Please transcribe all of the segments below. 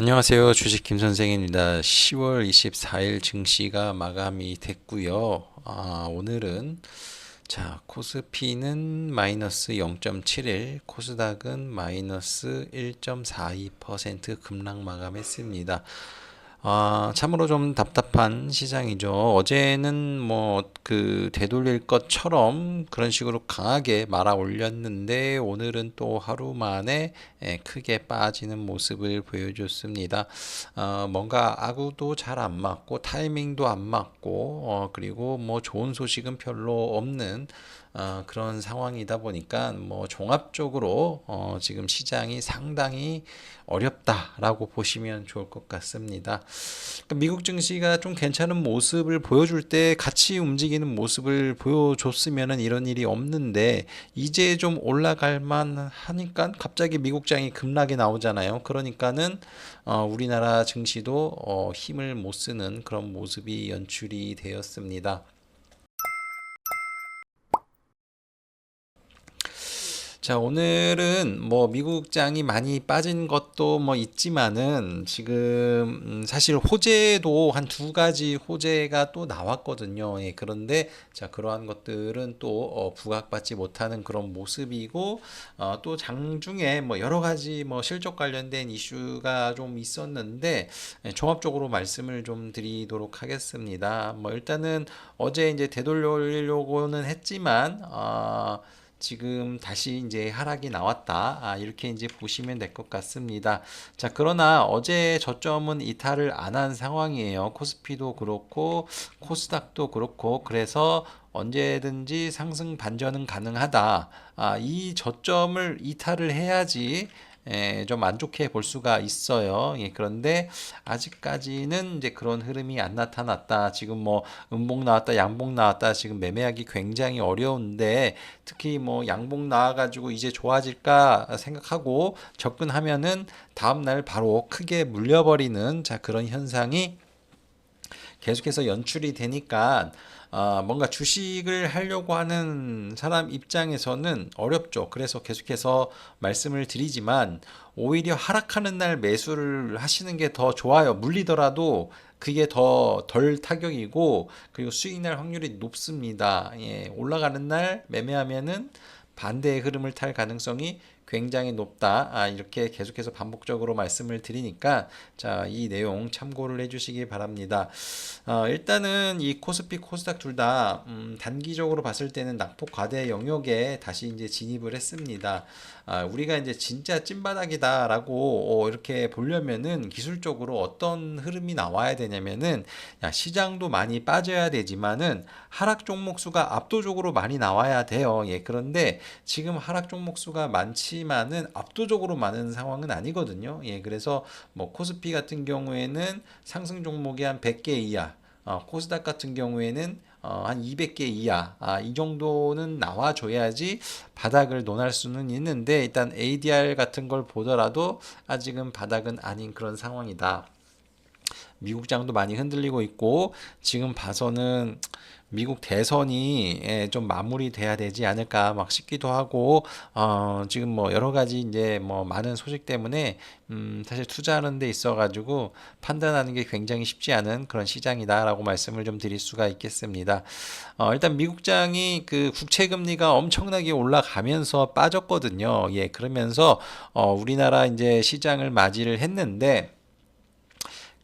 안녕하세요. 주식 김 선생입니다. 10월 24일 증시가 마감이 됐고요. 아, 오늘은 자, 코스피는 마이너스 0.71, 코스닥은 마이너스 1.42% 급락 마감했습니다. 아, 참으로 좀 답답한 시장이죠. 어제는 뭐 그 되돌릴 것처럼 그런 식으로 강하게 말아 올렸는데 오늘은 또 하루 만에 예, 크게 빠지는 모습을 보여줬습니다. 어, 뭔가 아구도 잘 안 맞고 타이밍도 안 맞고 어, 그리고 뭐 좋은 소식은 별로 없는 어, 그런 상황이다 보니까 뭐 종합적으로 어, 지금 시장이 상당히 어렵다라고 보시면 좋을 것 같습니다. 그러니까 미국 증시가 좀 괜찮은 모습을 보여줄 때 같이 움직이는 모습을 보여줬으면은 이런 일이 없는데 이제 좀 올라갈 만 하니까 갑자기 미국장이 급락이 나오잖아요. 그러니까는 어, 우리나라 증시도 어, 힘을 못 쓰는 그런 모습이 연출이 되었습니다. 자, 오늘은 뭐 미국장이 많이 빠진 것도 뭐 있지만은 지금 음, 사실 호재도 한 두 가지 호재가 또 나왔거든요. 예, 그런데 자, 그러한 것들은 또 어, 부각받지 못하는 그런 모습이고 어, 또 장중에 뭐 여러 가지 뭐 실적 관련된 이슈가 좀 있었는데 예, 종합적으로 말씀을 좀 드리도록 하겠습니다. 뭐 일단은 어제 이제 되돌리려고는 했지만 어, 지금 다시 이제 하락이 나왔다. 아, 이렇게 이제 보시면 될 것 같습니다. 자, 그러나 어제 저점은 이탈을 안 한 상황이에요. 코스피도 그렇고 코스닥도 그렇고 그래서 언제든지 상승 반전은 가능하다. 아, 이 저점을 이탈을 해야지 예, 좀안 좋게 볼 수가 있어요. 예, 그런데 아직까지는 이제 그런 흐름이 안 나타났다. 지금 뭐 음봉 나왔다, 양봉 나왔다. 지금 매매하기 굉장히 어려운데 특히 뭐 양봉 나와가지고 이제 좋아질까 생각하고 접근하면은 다음 날 바로 크게 물려버리는 자 그런 현상이 계속해서 연출이 되니까 어, 뭔가 주식을 하려고 하는 사람 입장에서는 어렵죠. 그래서 계속해서 말씀을 드리지만 오히려 하락하는 날 매수를 하시는 게 더 좋아요. 물리더라도 그게 더 덜 타격이고 그리고 수익 날 확률이 높습니다. 예, 올라가는 날 매매하면은 반대의 흐름을 탈 가능성이 굉장히 높다. 아, 이렇게 계속해서 반복적으로 말씀을 드리니까 자, 이 내용 참고를 해주시기 바랍니다. 어, 일단은 이 코스피, 코스닥 둘다 음, 단기적으로 봤을 때는 낙폭 과대 영역에 다시 이제 진입을 했습니다. 아, 우리가 이제 진짜 찐바닥이다라고 어, 이렇게 보려면은 기술적으로 어떤 흐름이 나와야 되냐면은 야, 시장도 많이 빠져야 되지만은 하락 종목 수가 압도적으로 많이 나와야 돼요. 예, 그런데 지금 하락 종목 수가 많지 만은 압도적으로 많은 상황은 아니거든요. 예, 그래서 뭐 코스피 같은 경우에는 상승 종목이 한 100개 이하, 어, 코스닥 같은 경우에는 어, 한 200개 이하 아, 이 정도는 나와줘야지 바닥을 논할 수는 있는데 일단 ADR 같은 걸 보더라도 아직은 바닥은 아닌 그런 상황이다. 미국장도 많이 흔들리고 있고 지금 봐서는 미국 대선이 예, 좀 마무리돼야 되지 않을까 막 싶기도 하고 어 지금 뭐 여러 가지 이제 뭐 많은 소식 때문에 음 사실 투자하는 데 있어 가지고 판단하는 게 굉장히 쉽지 않은 그런 시장이다라고 말씀을 좀 드릴 수가 있겠습니다. 어 일단 미국장이 그 국채 금리가 엄청나게 올라가면서 빠졌거든요. 예, 그러면서 어 우리나라 이제 시장을 맞이를 했는데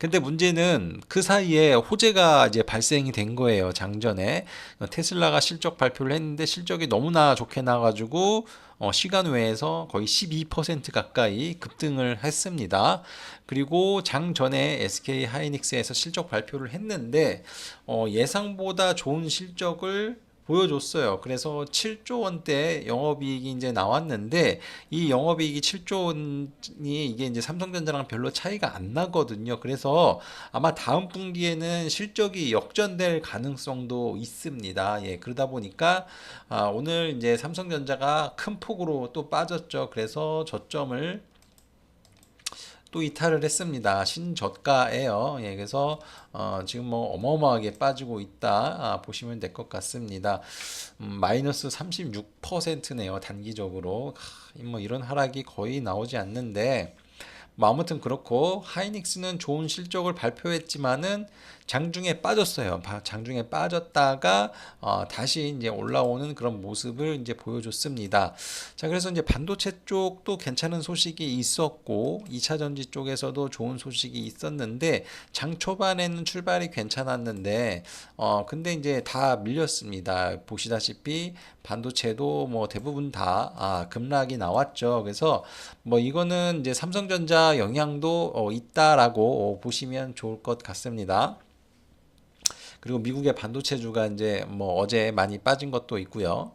근데 문제는 그 사이에 호재가 이제 발생이 된 거예요. 장전에 테슬라가 실적 발표를 했는데 실적이 너무나 좋게 나가지고 어, 시간 외에서 거의 12% 가까이 급등을 했습니다. 그리고 장 전에 SK 하이닉스에서 실적 발표를 했는데 어, 예상보다 좋은 실적을 보여줬어요. 그래서 7조 원대 영업이익이 이제 나왔는데 이 영업이익이 7조 원이 이게 이제 삼성전자랑 별로 차이가 안 나거든요. 그래서 아마 다음 분기에는 실적이 역전될 가능성도 있습니다. 예, 그러다 보니까 아, 오늘 이제 삼성전자가 큰 폭으로 또 빠졌죠. 그래서 저점을 또 이탈을 했습니다. 신저가예요. 예, 그래서 어, 지금 뭐 어마어마하게 빠지고 있다 아, 보시면 될 것 같습니다. 음, 마이너스 36%네요. 단기적으로 하, 뭐 이런 하락이 거의 나오지 않는데 뭐 아무튼 그렇고 하이닉스는 좋은 실적을 발표했지만은 장중에 빠졌어요. 바- 장중에 빠졌다가 어, 다시 이제 올라오는 그런 모습을 이제 보여줬습니다. 자, 그래서 이제 반도체 쪽도 괜찮은 소식이 있었고 2차 전지 쪽에서도 좋은 소식이 있었는데 장 초반에는 출발이 괜찮았는데 어 근데 이제 다 밀렸습니다. 보시다시피 반도체도 뭐 대부분 다 아, 급락이 나왔죠. 그래서 뭐 이거는 이제 삼성전자 영향도 어, 있다라고 어, 보시면 좋을 것 같습니다. 그리고 미국의 반도체주가 이제 뭐 어제 많이 빠진 것도 있고요.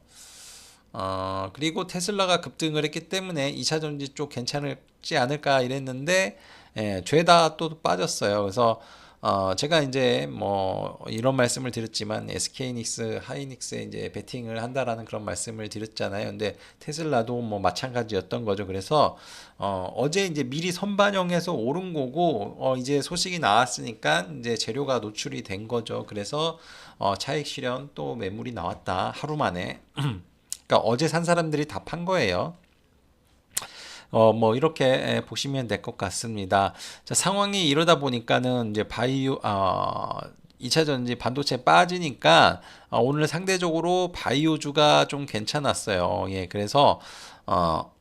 어, 그리고 테슬라가 급등을 했기 때문에 2차 전지 쪽 괜찮을지 않을까 이랬는데 예, 죄다 또 빠졌어요. 그래서 어, 제가 이제 뭐 이런 말씀을 드렸지만 SK닉스, 하이닉스에 이제 베팅을 한다라는 그런 말씀을 드렸잖아요. 근데 테슬라도 뭐 마찬가지였던 거죠. 그래서 어, 어제 이제 미리 선반영해서 오른 거고 어, 이제 소식이 나왔으니까 이제 재료가 노출이 된 거죠. 그래서 어, 차익 실현 또 매물이 나왔다 하루 만에. 그러니까 어제 산 사람들이 다 판 거예요. 어, 뭐, 이렇게 에, 보시면 될 것 같습니다. 자, 상황이 이러다 보니까는 이제 바이오, 어, 2차 전지 반도체 빠지니까 어, 오늘 상대적으로 바이오주가 좀 괜찮았어요. 예, 그래서 어,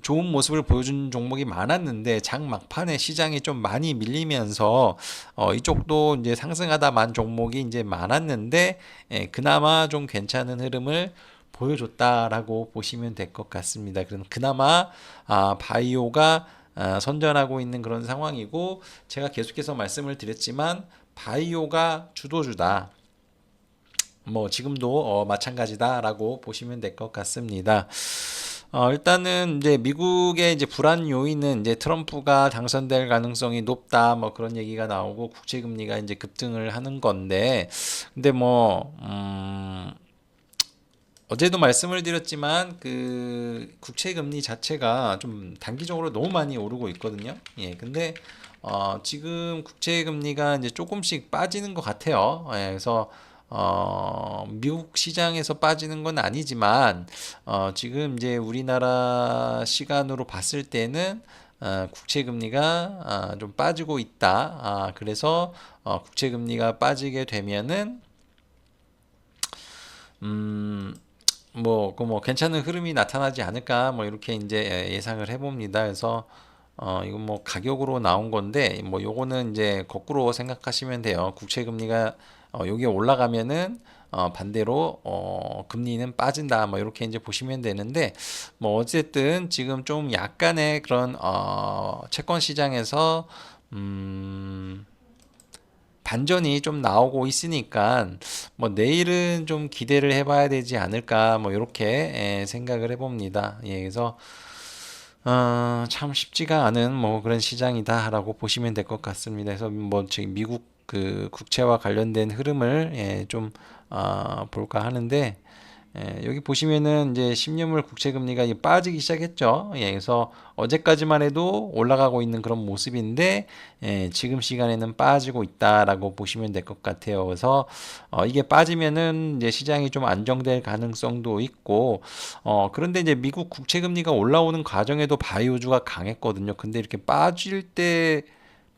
좋은 모습을 보여준 종목이 많았는데 장 막판에 시장이 좀 많이 밀리면서 어, 이쪽도 이제 상승하다 만 종목이 이제 많았는데 예, 그나마 좀 괜찮은 흐름을 보여줬다라고 보시면 될 것 같습니다. 그럼 그나마 아, 바이오가 아, 선전하고 있는 그런 상황이고 제가 계속해서 말씀을 드렸지만 바이오가 주도주다. 뭐 지금도 어, 마찬가지다라고 보시면 될 것 같습니다. 어, 일단은 이제 미국의 이제 불안 요인은 이제 트럼프가 당선될 가능성이 높다 뭐 그런 얘기가 나오고 국채 금리가 이제 급등을 하는 건데 근데 뭐 음, 어제도 말씀을 드렸지만 그 국채 금리 자체가 좀 단기적으로 너무 많이 오르고 있거든요. 예. 근데 어, 지금 국채 금리가 이제 조금씩 빠지는 것 같아요. 예, 그래서 어, 미국 시장에서 빠지는 건 아니지만 어, 지금 이제 우리나라 시간으로 봤을 때는 어, 국채 금리가 아, 좀 빠지고 있다. 아, 그래서 어, 국채 금리가 빠지게 되면은 음, 뭐, 그 뭐, 괜찮은 흐름이 나타나지 않을까, 뭐, 이렇게 이제 예, 예상을 해봅니다. 그래서, 어, 이건 뭐, 가격으로 나온 건데, 뭐, 요거는 이제 거꾸로 생각하시면 돼요. 국채 금리가, 어, 여기 올라가면은, 어, 반대로, 어, 금리는 빠진다, 뭐, 이렇게 이제 보시면 되는데, 뭐, 어쨌든 지금 좀 약간의 그런, 어, 채권 시장에서, 음, 반전이 좀 나오고 있으니까 뭐 내일은 좀 기대를 해봐야 되지 않을까 뭐 이렇게 생각을 해봅니다. 예, 그래서 어, 참 쉽지가 않은 뭐 그런 시장이다라고 보시면 될 것 같습니다. 그래서 뭐 지금 미국 그 국채와 관련된 흐름을 예, 좀 어, 볼까 하는데 예, 여기 보시면은 이제 10년물 국채 금리가 빠지기 시작했죠. 예, 그래서 어제까지만 해도 올라가고 있는 그런 모습인데 예, 지금 시간에는 빠지고 있다라고 보시면 될 것 같아요. 그래서 어, 이게 빠지면은 이제 시장이 좀 안정될 가능성도 있고 어, 그런데 이제 미국 국채 금리가 올라오는 과정에도 바이오주가 강했거든요. 근데 이렇게 빠질 때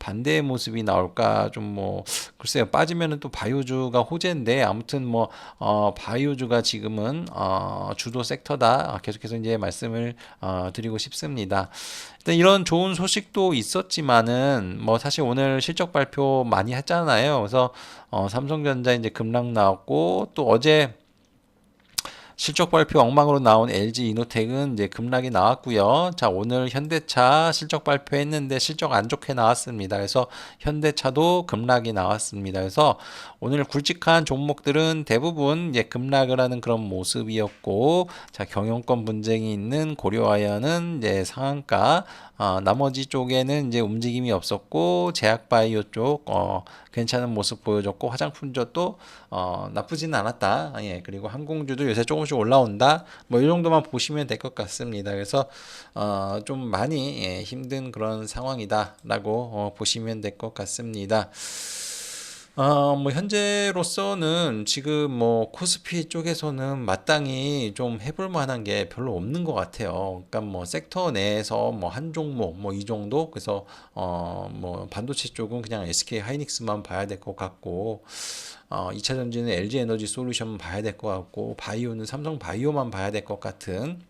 반대의 모습이 나올까 좀 뭐 글쎄요 빠지면은 또 바이오주가 호재인데 아무튼 뭐 어, 바이오주가 지금은 어, 주도 섹터다 계속해서 이제 말씀을 어, 드리고 싶습니다. 일단 이런 좋은 소식도 있었지만은 뭐 사실 오늘 실적 발표 많이 했잖아요. 그래서 어, 삼성전자 이제 급락 나왔고 또 어제 실적 발표 엉망으로 나온 LG 이노텍은 이제 급락이 나왔고요. 자, 오늘 현대차 실적 발표했는데 실적 안 좋게 나왔습니다. 그래서 현대차도 급락이 나왔습니다. 그래서 오늘 굵직한 종목들은 대부분 이제 급락을 하는 그런 모습이었고, 자, 경영권 분쟁이 있는 고려아연은 이제 상한가, 어, 나머지 쪽에는 이제 움직임이 없었고 제약바이오 쪽 어, 괜찮은 모습 보여줬고 화장품주도 어, 나쁘지는 않았다. 예, 그리고 항공주도 요새 조금씩 올라온다. 뭐 이 정도만 보시면 될 것 같습니다. 그래서 어, 좀 많이 예, 힘든 그런 상황이다라고 어, 보시면 될 것 같습니다. 어, 뭐 현재로서는 지금 뭐 코스피 쪽에서는 마땅히 좀 해볼 만한 게 별로 없는 것 같아요. 그러니까 뭐 섹터 내에서 뭐 한 종목 뭐 이 정도 그래서 어 뭐 반도체 쪽은 그냥 SK 하이닉스만 봐야 될 것 같고 어 2차 전지는 LG 에너지 솔루션만 봐야 될 것 같고 바이오는 삼성 바이오만 봐야 될 것 같은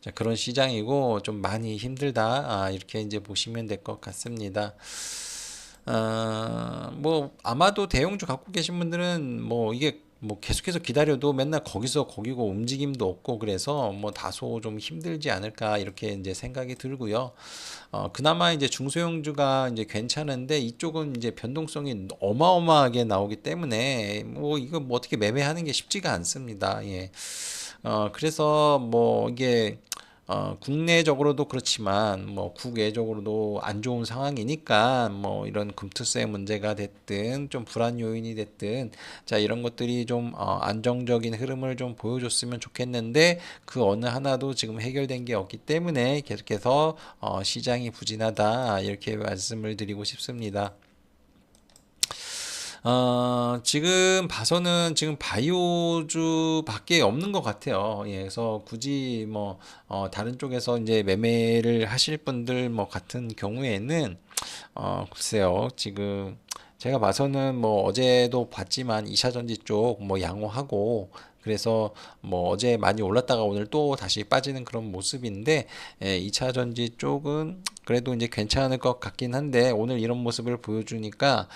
자, 그런 시장이고 좀 많이 힘들다 아, 이렇게 이제 보시면 될 것 같습니다. 어, 뭐 아마도 대형주 갖고 계신 분들은 뭐 이게 뭐 계속해서 기다려도 맨날 거기서 거기고 움직임도 없고 그래서 뭐 다소 좀 힘들지 않을까 이렇게 이제 생각이 들고요. 어, 그나마 이제 중소형주가 이제 괜찮은데 이쪽은 이제 변동성이 어마어마하게 나오기 때문에 뭐 이거 뭐 어떻게 매매하는 게 쉽지가 않습니다. 예. 어, 그래서 뭐 이게 어, 국내적으로도 그렇지만 뭐 국외적으로도 안 좋은 상황이니까 뭐 이런 금투세 문제가 됐든 좀 불안 요인이 됐든 자 이런 것들이 좀 어, 안정적인 흐름을 좀 보여줬으면 좋겠는데 그 어느 하나도 지금 해결된 게 없기 때문에 계속해서 어, 시장이 부진하다 이렇게 말씀을 드리고 싶습니다. 어, 지금 봐서는 지금 바이오주밖에 없는 것 같아요. 예, 그래서 굳이 뭐 어, 다른 쪽에서 이제 매매를 하실 분들 뭐 같은 경우에는 어, 글쎄요. 지금 제가 봐서는 뭐 어제도 봤지만 2차 전지 쪽 뭐 양호하고 그래서 뭐 어제 많이 올랐다가 오늘 또 다시 빠지는 그런 모습인데 예, 2차 전지 쪽은 그래도 이제 괜찮을 것 같긴 한데 오늘 이런 모습을 보여주니까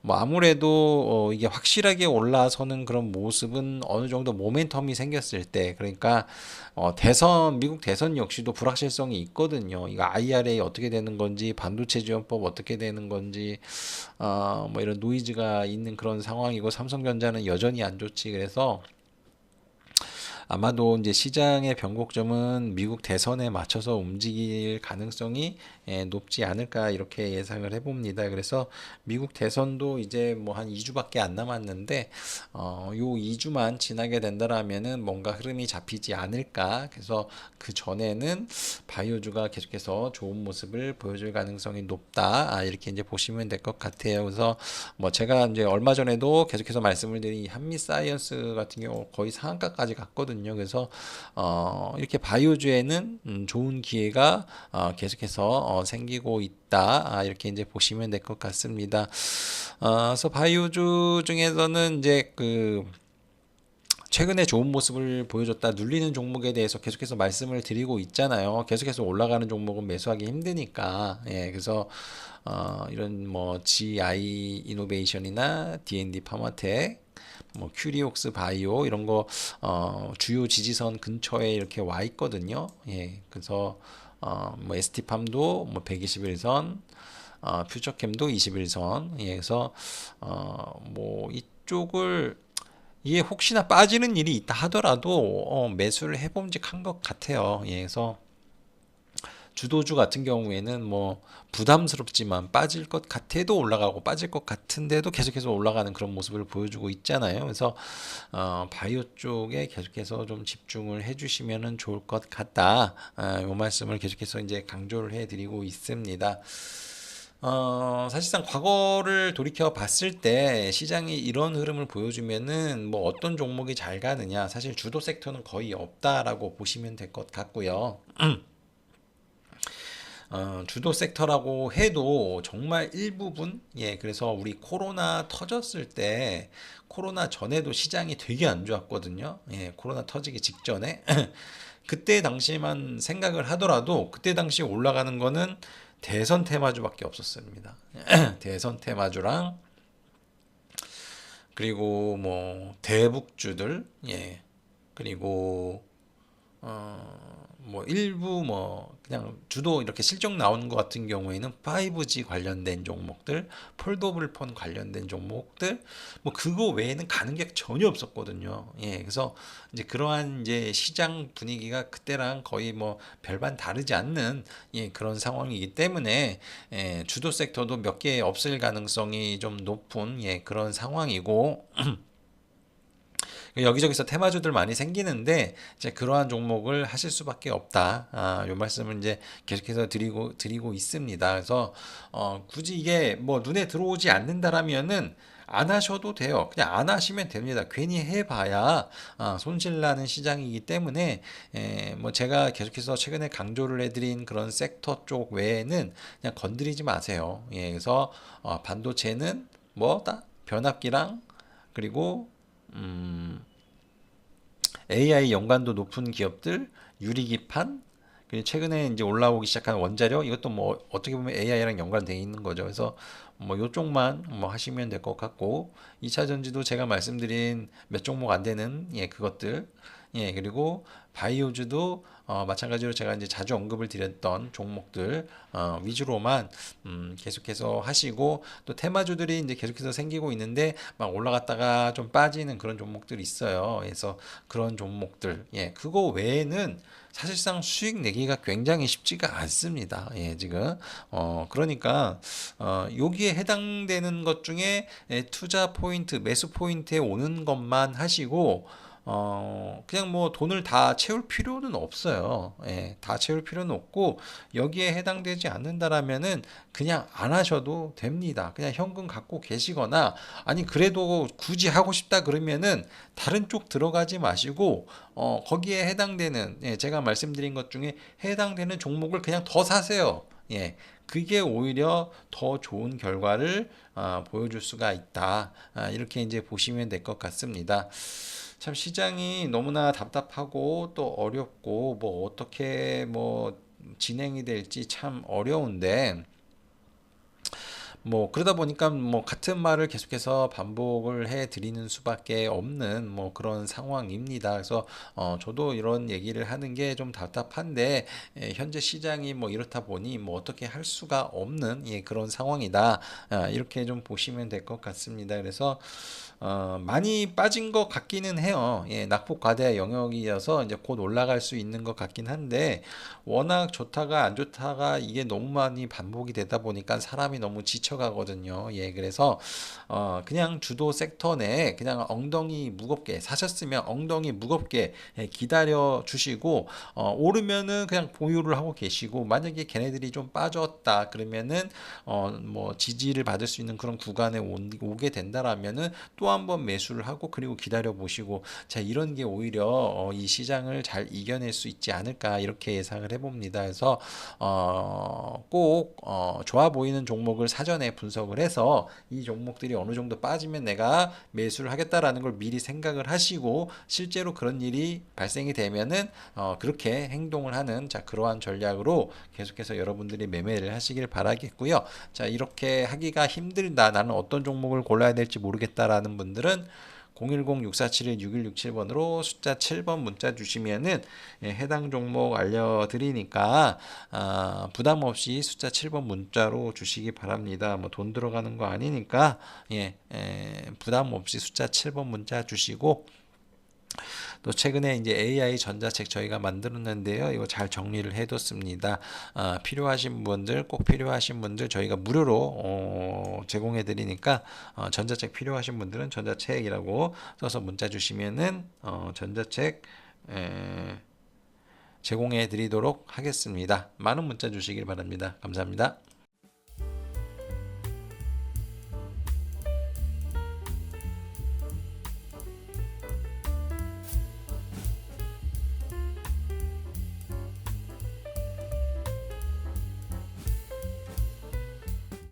뭐 아무래도 어 이게 확실하게 올라서는 그런 모습은 어느 정도 모멘텀이 생겼을 때 그러니까 어 대선 미국 대선 역시도 불확실성이 있거든요. 이거 IRA 어떻게 되는 건지 반도체 지원법 어떻게 되는 건지 어뭐 이런 노이즈가 있는 그런 상황이고 삼성전자는 여전히 안 좋지 그래서 아마도 이제 시장의 변곡점은 미국 대선에 맞춰서 움직일 가능성이 예, 높지 않을까 이렇게 예상을 해봅니다. 그래서 미국 대선도 이제 뭐 한 2주밖에 안 남았는데 어, 요 2주만 지나게 된다라면은 뭔가 흐름이 잡히지 않을까. 그래서 그 전에는 바이오주가 계속해서 좋은 모습을 보여줄 가능성이 높다. 아, 이렇게 이제 보시면 될 것 같아요. 그래서 뭐 제가 이제 얼마 전에도 계속해서 말씀을 드린 한미 사이언스 같은 경우 거의 상한가까지 갔거든요. 그래서 어, 이렇게 바이오주에는 음, 좋은 기회가 어, 계속해서 어, 생기고 있다. 아, 이렇게 이제 보시면 될 것 같습니다. 어, 그래서 바이오주 중에서는 이제 그 최근에 좋은 모습을 보여줬다 눌리는 종목에 대해서 계속해서 말씀을 드리고 있잖아요. 계속해서 올라가는 종목은 매수하기 힘드니까. 예, 그래서 어, 이런 뭐 GI 이노베이션이나 D&D 파마텍 뭐 큐리옥스 바이오 이런 거 어, 주요 지지선 근처에 이렇게 와 있거든요. 예. 그래서 어, 뭐 ST팜도 뭐 121선 어, 퓨처캠도 21선. 예. 그래서 어, 뭐 이쪽을 이게 혹시나 빠지는 일이 있다 하더라도 어, 매수를 해봄직한 것 같아요. 예, 그래서 주도주 같은 경우에는 뭐 부담스럽지만 빠질 것 같아도 올라가고 빠질 것 같은데도 계속해서 올라가는 그런 모습을 보여주고 있잖아요. 그래서 어, 바이오 쪽에 계속해서 좀 집중을 해주시면은 좋을 것 같다. 아, 이 말씀을 계속해서 이제 강조를 해드리고 있습니다. 어, 사실상 과거를 돌이켜 봤을 때 시장이 이런 흐름을 보여주면은 뭐 어떤 종목이 잘 가느냐. 사실 주도 섹터는 거의 없다라고 보시면 될 것 같고요. 어, 주도 섹터라고 해도 정말 일부분, 예, 그래서 우리 코로나 터졌을 때, 코로나 전에도 시장이 되게 안 좋았거든요. 예, 코로나 터지기 직전에. 그때 당시만 생각을 하더라도, 그때 당시 올라가는 거는 대선 테마주밖에 없었습니다. 대선 테마주랑, 그리고 뭐, 대북주들, 예, 그리고, 어, 뭐 일부 뭐 그냥 주도 이렇게 실적 나오는 것 같은 경우에는 5G 관련된 종목들, 폴더블 폰 관련된 종목들, 뭐 그거 외에는 가는 게 전혀 없었거든요. 예, 그래서 이제 그러한 이제 시장 분위기가 그때랑 거의 뭐 별반 다르지 않는 예, 그런 상황이기 때문에 예, 주도 섹터도 몇 개 없을 가능성이 좀 높은 예, 그런 상황이고. 여기저기서 테마주들 많이 생기는데 이제 그러한 종목을 하실 수밖에 없다. 아, 요 말씀을 이제 계속해서 드리고 드리고 있습니다. 그래서 어, 굳이 이게 뭐 눈에 들어오지 않는다라면은 안 하셔도 돼요. 그냥 안 하시면 됩니다. 괜히 해봐야 아, 손실나는 시장이기 때문에 에, 뭐 제가 계속해서 최근에 강조를 해드린 그런 섹터 쪽 외에는 그냥 건드리지 마세요. 예, 그래서 어, 반도체는 뭐다 변압기랑 그리고 음, AI 연관도 높은 기업들, 유리기판, 그리고 최근에 이제 올라오기 시작한 원자력 이것도 뭐 어떻게 보면 AI랑 연관돼 있는 거죠. 그래서 뭐 요쪽만 뭐 하시면 될 것 같고 2차 전지도 제가 말씀드린 몇 종목 안 되는 예 그것들 예 그리고 바이오주도 어, 마찬가지로 제가 이제 자주 언급을 드렸던 종목들 어, 위주로만 음, 계속해서 하시고 또 테마주들이 이제 계속해서 생기고 있는데 막 올라갔다가 좀 빠지는 그런 종목들이 있어요. 그래서 그런 종목들 예 그거 외에는 사실상 수익 내기가 굉장히 쉽지가 않습니다. 예, 지금. 어, 그러니까, 어, 여기에 해당되는 것 중에 예, 투자 포인트, 매수 포인트에 오는 것만 하시고, 어, 그냥 뭐 돈을 다 채울 필요는 없어요. 예, 다 채울 필요는 없고, 여기에 해당되지 않는다라면은 그냥 안 하셔도 됩니다. 그냥 현금 갖고 계시거나, 아니, 그래도 굳이 하고 싶다 그러면은 다른 쪽 들어가지 마시고, 어, 거기에 해당되는, 예, 제가 말씀드린 것 중에 해당되는 종목을 그냥 더 사세요. 예, 그게 오히려 더 좋은 결과를 아, 보여줄 수가 있다. 아, 이렇게 이제 보시면 될 것 같습니다. 참 시장이 너무나 답답하고 또 어렵고 뭐 어떻게 뭐 진행이 될지 참 어려운데 뭐 그러다 보니까 뭐 같은 말을 계속해서 반복을 해 드리는 수밖에 없는 뭐 그런 상황입니다. 그래서 어 저도 이런 얘기를 하는 게 좀 답답한데 예, 현재 시장이 뭐 이렇다 보니 뭐 어떻게 할 수가 없는 예, 그런 상황이다. 아, 이렇게 좀 보시면 될 것 같습니다. 그래서 어, 많이 빠진 것 같기는 해요. 예, 낙폭 과대 영역이어서 이제 곧 올라갈 수 있는 것 같긴 한데 워낙 좋다가 안 좋다가 이게 너무 많이 반복이 되다 보니까 사람이 너무 지쳐가거든요. 예, 그래서 어, 그냥 주도 섹터 내에 그냥 엉덩이 무겁게 사셨으면 엉덩이 무겁게 예, 기다려 주시고 어, 오르면은 그냥 보유를 하고 계시고 만약에 걔네들이 좀 빠졌다 그러면은 어, 뭐 지지를 받을 수 있는 그런 구간에 온- 오게 된다라면은 또한 번 매수를 하고 그리고 기다려 보시고 자 이런 게 오히려 어, 이 시장을 잘 이겨낼 수 있지 않을까 이렇게 예상을 해봅니다. 그래서 어, 꼭 어, 좋아 보이는 종목을 사전에 분석을 해서 이 종목들이 어느 정도 빠지면 내가 매수를 하겠다라는 걸 미리 생각을 하시고 실제로 그런 일이 발생이 되면은 어, 그렇게 행동을 하는 자 그러한 전략으로 계속해서 여러분들이 매매를 하시길 바라겠고요. 자 이렇게 하기가 힘들다 나는 어떤 종목을 골라야 될지 모르겠다라는 분 들은 010-6471-6167번으로 숫자 7번 문자 주시면은 예, 해당 종목 알려드리니까 아, 부담 없이 숫자 7번 문자로 주시기 바랍니다. 뭐 돈 들어가는 거 아니니까 예, 에, 부담 없이 숫자 7번 문자 주시고 또 최근에 이제 AI 전자책 저희가 만들었는데요. 이거 잘 정리를 해뒀습니다. 아, 필요하신 분들 꼭 필요하신 분들 저희가 무료로 어, 제공해 드리니까 어, 전자책 필요하신 분들은 전자책이라고 써서 문자 주시면은 어, 전자책 에, 제공해 드리도록 하겠습니다. 많은 문자 주시길 바랍니다. 감사합니다.